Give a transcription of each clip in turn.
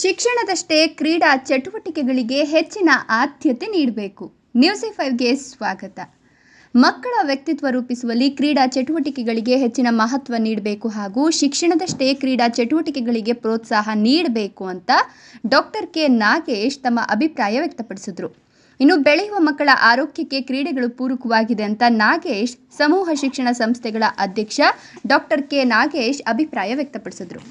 ಶಿಕ್ಷಣದಷ್ಟೇ ಕ್ರೀಡಾ ಚಟುವಟಿಕೆಗಳಿಗೆ ಹೆಚ್ಚಿನ ಆದ್ಯತೆ ನೀಡಬೇಕು. ನ್ಯೂಸಿ ಫೈವ್ಗೆ ಸ್ವಾಗತ. ಮಕ್ಕಳ ವ್ಯಕ್ತಿತ್ವ ರೂಪಿಸುವಲ್ಲಿ ಕ್ರೀಡಾ ಚಟುವಟಿಕೆಗಳಿಗೆ ಹೆಚ್ಚಿನ ಮಹತ್ವ ನೀಡಬೇಕು ಹಾಗೂ ಶಿಕ್ಷಣದಷ್ಟೇ ಕ್ರೀಡಾ ಚಟುವಟಿಕೆಗಳಿಗೆ ಪ್ರೋತ್ಸಾಹ ನೀಡಬೇಕು ಅಂತ ಡಾಕ್ಟರ್ ಕೆ ನಾಗೇಶ್ ತಮ್ಮ ಅಭಿಪ್ರಾಯ ವ್ಯಕ್ತಪಡಿಸಿದರು. ಇನ್ನು ಬೆಳೆಯುವ ಮಕ್ಕಳ ಆರೋಗ್ಯಕ್ಕೆ ಕ್ರೀಡೆಗಳು ಪೂರಕವಾಗಿದೆ ಅಂತ ನಾಗೇಶ್, ಸಮೂಹ ಶಿಕ್ಷಣ ಸಂಸ್ಥೆಗಳ ಅಧ್ಯಕ್ಷ ಡಾಕ್ಟರ್ ಕೆ ನಾಗೇಶ್ ಅಭಿಪ್ರಾಯ ವ್ಯಕ್ತಪಡಿಸಿದರು.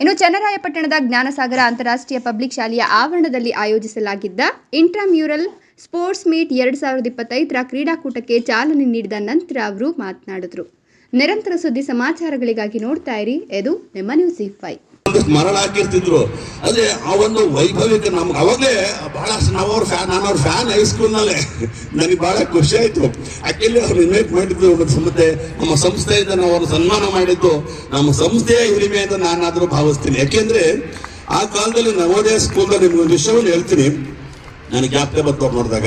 ಇನ್ನು ಚನ್ನರಾಯಪಟ್ಟಣದ ಜ್ಞಾನಸಾಗರ ಅಂತಾರಾಷ್ಟ್ರೀಯ ಪಬ್ಲಿಕ್ ಶಾಲೆಯ ಆವರಣದಲ್ಲಿ ಆಯೋಜಿಸಲಾಗಿದ್ದ ಇಂಟ್ರಾಮ್ಯೂರಲ್ ಸ್ಪೋರ್ಟ್ಸ್ ಮೀಟ್ ಎರಡು ಸಾವಿರದ ಇಪ್ಪತ್ತೈದರ ಕ್ರೀಡಾಕೂಟಕ್ಕೆ ಚಾಲನೆ ನೀಡಿದ ನಂತರ ಅವರು ಮಾತನಾಡಿದರು. ನಿರಂತರ ಸುದ್ದಿ ಸಮಾಚಾರಗಳಿಗಾಗಿ ನೋಡ್ತಾ ಇರಿ. ಇದು ನಿಮ್ಮ ನ್ಯೂಸ್ ಫೈ ಮರಳ ಹಾಕಿರ್ತಿದ್ರು ಅದೇ ಆ ಒಂದು ವೈಭವಿಕ ನಮ್ಗೆ ಅವಾಗಲೇ ಬಹಳ ನಾವು ಅವ್ರ ಫ್ಯಾನ್ ನಾನು ಅವ್ರ ಫ್ಯಾನ್ ಹೈಸ್ಕೂಲ್ನಲ್ಲೇ ನನಗೆ ಬಹಳ ಖುಷಿ ಆಯ್ತು. ಆಕ್ಚುಲಿ ಅವ್ರು ಇನ್ವೈಟ್ ಮಾಡಿದ್ದು ನಮ್ಮ ಸಂಸ್ಥೆಯಿಂದ ನಾವು ಅವ್ರ ಸನ್ಮಾನ ಮಾಡಿದ್ದು. ನಮ್ಮ ಸಂಸ್ಥೆಯ ಹಿರಿಮೆ ಅಂತ ನಾನಾದ್ರೂ ಭಾವಿಸ್ತೀನಿ. ಯಾಕೆಂದ್ರೆ ಆ ಕಾಲದಲ್ಲಿ ನವೋದಯ ಸ್ಕೂಲ್ನಲ್ಲಿ ನಿಮ್ಗೆ ಒಂದು ವಿಷಯವನ್ನು ಹೇಳ್ತೀನಿ. ನನಗೆ ಜ್ಞಾಪಕ ಬರ್ತವ್ರು ನೋಡಿದಾಗ,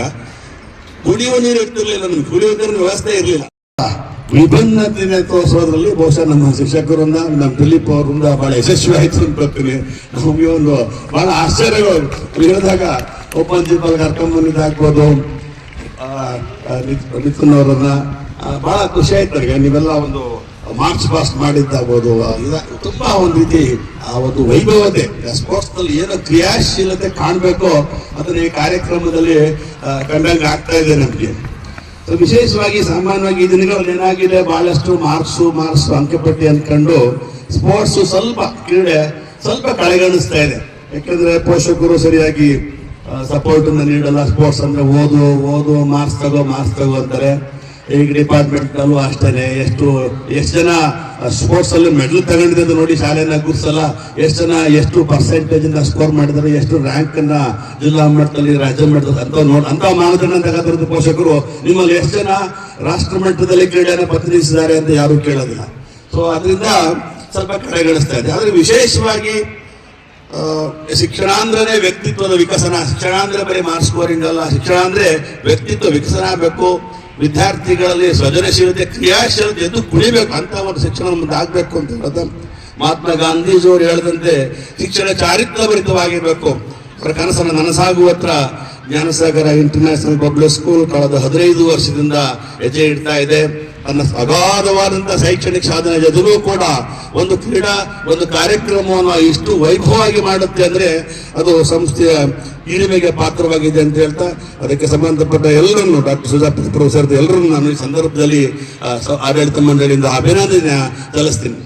ಕುಡಿಯುವ ನೀರು ಇರ್ತಿರ್ಲಿಲ್ಲ, ನಮ್ಗೆ ಕುಡಿಯುವ ನೀರಿನ ವ್ಯವಸ್ಥೆ ಇರಲಿಲ್ಲ. ವಿಭಿನ್ನತೆ ತೋರಿಸೋದ್ರಲ್ಲಿ ಬಹುಶಃ ನಮ್ಮ ಶಿಕ್ಷಕರಿಂದ ನಮ್ಮ ದಿಲೀಪ್ ಅವರಿಂದ ಬಹಳ ಯಶಸ್ವಿ ಆಯ್ತು ಅಂತ ಬರ್ತೀನಿ ನಮಗೆ ಒಂದು ಬಹಳ ಆಶ್ಚರ್ಯಗಳು ಹೇಳಿದಾಗ ಓಪನ್ ಜಿಪಲ್ ಕರ್ಕೊಂಡ್ ಬಂದಿದ್ದಾಗ್ಬೋದು ಮಿಥುನ್ ಅವರನ್ನ ಬಹಳ ಖುಷಿ ಆಯ್ತು ನನಗೆ. ನೀವೆಲ್ಲ ಒಂದು ಮಾರ್ಚ್ ಪಾಸ್ಟ್ ಮಾಡಿದ್ದಾಗ್ಬೋದು. ತುಂಬಾ ಒಂದು ರೀತಿ, ಆ, ಒಂದು ವೈಭವತೆ. ಸ್ಪೋರ್ಟ್ಸ್ನಲ್ಲಿ ಏನೋ ಕ್ರಿಯಾಶೀಲತೆ ಕಾಣಬೇಕು ಅದನ್ನ ಈ ಕಾರ್ಯಕ್ರಮದಲ್ಲಿ ಕಂಡಂಗೆ ಆಗ್ತಾ ಇದೆ ನಮಗೆ. ವಿಶೇಷವಾಗಿ ಸಾಮಾನ್ಯವಾಗಿ ಈ ದಿನಗಳಲ್ಲಿ ಏನಾಗಿದೆ? ಬಹಳಷ್ಟು ಮಾರ್ಕ್ಸು ಮಾರ್ಕ್ಸ್ ಅಂಕಪಟ್ಟಿ ಅಂದ್ಕೊಂಡು ಸ್ಪೋರ್ಟ್ಸ್ ಸ್ವಲ್ಪ ಕ್ರೀಡೆ ಸ್ವಲ್ಪ ಕಳೆಗಣಿಸ್ತಾ ಇದೆ. ಯಾಕಂದ್ರೆ ಪೋಷಕರು ಸರಿಯಾಗಿ ಸಪೋರ್ಟ್ ನೀಡಲ್ಲ. ಸ್ಪೋರ್ಟ್ಸ್ ಅಂದ್ರೆ ಓದು ಓದು ಮಾರ್ಕ್ಸ್ ತಗೋ ಮಾರ್ಕ್ಸ್ ತಗೋ ಅಂತಾರೆ. ಈಗ ಡಿಪಾರ್ಟ್ಮೆಂಟ್ ಅಷ್ಟೇ ಎಷ್ಟು ಎಷ್ಟು ಜನ ಸ್ಪೋರ್ಟ್ಸ್ ಅಲ್ಲಿ ಮೆಡಲ್ ತಗೊಂಡಿದೆ ಅಂತ ನೋಡಿ ಶಾಲೆನ ಗುರ್ಸಲ್ಲ. ಎಷ್ಟು ಜನ, ಎಷ್ಟು ಪರ್ಸೆಂಟೇಜ್ ಇಂದ ಸ್ಕೋರ್ ಮಾಡಿದ್ದಾರೆ, ಎಷ್ಟು ರ್ಯಾಂಕ್ ಅನ್ನ ಜಿಲ್ಲಾ ಮಟ್ಟದಲ್ಲಿ, ರಾಜ್ಯ ಮಟ್ಟದಲ್ಲಿ, ಅಂತ ನೋಡಿ, ಅಂತ ಮಾನದಂಡ ತಗೋತಿರೋದು ಪೋಷಕರು. ನಿಮ್ಮಲ್ಲಿ ಎಷ್ಟು ಜನ ರಾಷ್ಟ್ರ ಮಟ್ಟದಲ್ಲಿ ಕ್ರೀಡೆಯನ್ನು ಪ್ರತಿನಿಧಿಸಿದ್ದಾರೆ ಅಂತ ಯಾರು ಕೇಳೋದಿಲ್ಲ. ಸೊ ಅದರಿಂದ ಸ್ವಲ್ಪ ಕಡೆಗಣಿಸ್ತಾ ಇದೆ. ಆದ್ರೆ ವಿಶೇಷವಾಗಿ ಶಿಕ್ಷಣ ಅಂದ್ರೆ ವ್ಯಕ್ತಿತ್ವದ ವಿಕಸನ ಶಿಕ್ಷಣ ಅಂದ್ರೆ ಬರೀ ಮಾರ್ಕ್ಸ್ ಸ್ಕೋರಿಂಗ್ ಅಲ್ಲ. ಶಿಕ್ಷಣ ಅಂದ್ರೆ ವ್ಯಕ್ತಿತ್ವ ವಿಕಸನ ಆಗಬೇಕು. ವಿದ್ಯಾರ್ಥಿಗಳಲ್ಲಿ ಸೃಜನಶೀಲತೆ, ಕ್ರಿಯಾಶೀಲತೆ ಎದ್ದು ಕುಣಿಬೇಕು. ಅಂತ ಒಂದು ಶಿಕ್ಷಣ ಮುಂದೆ ಆಗ್ಬೇಕು ಅಂತ ಹೇಳಿದ ಮಹಾತ್ಮ ಗಾಂಧೀಜಿಯವರು ಹೇಳಿದಂತೆ ಶಿಕ್ಷಣ ಚಾರಿತ್ರಭರಿತವಾಗಿರಬೇಕು ಅವರ ಕನಸನ್ನು ನನಸಾಗುವತ್ರ ಜ್ಞಾನಸಾಗರ ಇಂಟರ್ನ್ಯಾಷನಲ್ ಪಬ್ಲಿಕ್ ಸ್ಕೂಲ್ ಕಳೆದ ಹದಿನೈದು ವರ್ಷದಿಂದ ಹೆಜ್ಜೆ ಇಡ್ತಾ ಇದೆ. ತನ್ನ ಅಗಾಧವಾದಂತಹ ಶೈಕ್ಷಣಿಕ ಸಾಧನೆ ಜೊತೆಗೂ ಕೂಡ ಒಂದು ಕ್ರೀಡಾ, ಒಂದು ಕಾರ್ಯಕ್ರಮವನ್ನು ಇಷ್ಟು ವೈಭವವಾಗಿ ಮಾಡುತ್ತೆ ಅಂದ್ರೆ ಅದು ಸಂಸ್ಥೆಯ ಹಿರಿಮೆಗೆ ಪಾತ್ರವಾಗಿದೆ ಅಂತ ಹೇಳ್ತಾ, ಅದಕ್ಕೆ ಸಂಬಂಧಪಟ್ಟ ಎಲ್ಲರನ್ನು ಡಾಕ್ಟರ್ ಸುಜಾ ಪ್ರೊಫೆಸರ್ ಎಲ್ಲರನ್ನು ನಾನು ಈ ಸಂದರ್ಭದಲ್ಲಿ ಆಡಳಿತ ಮಂಡಳಿಯಿಂದ ಅಭಿನಂದನೆ ಸಲ್ಲಿಸ್ತೀನಿ.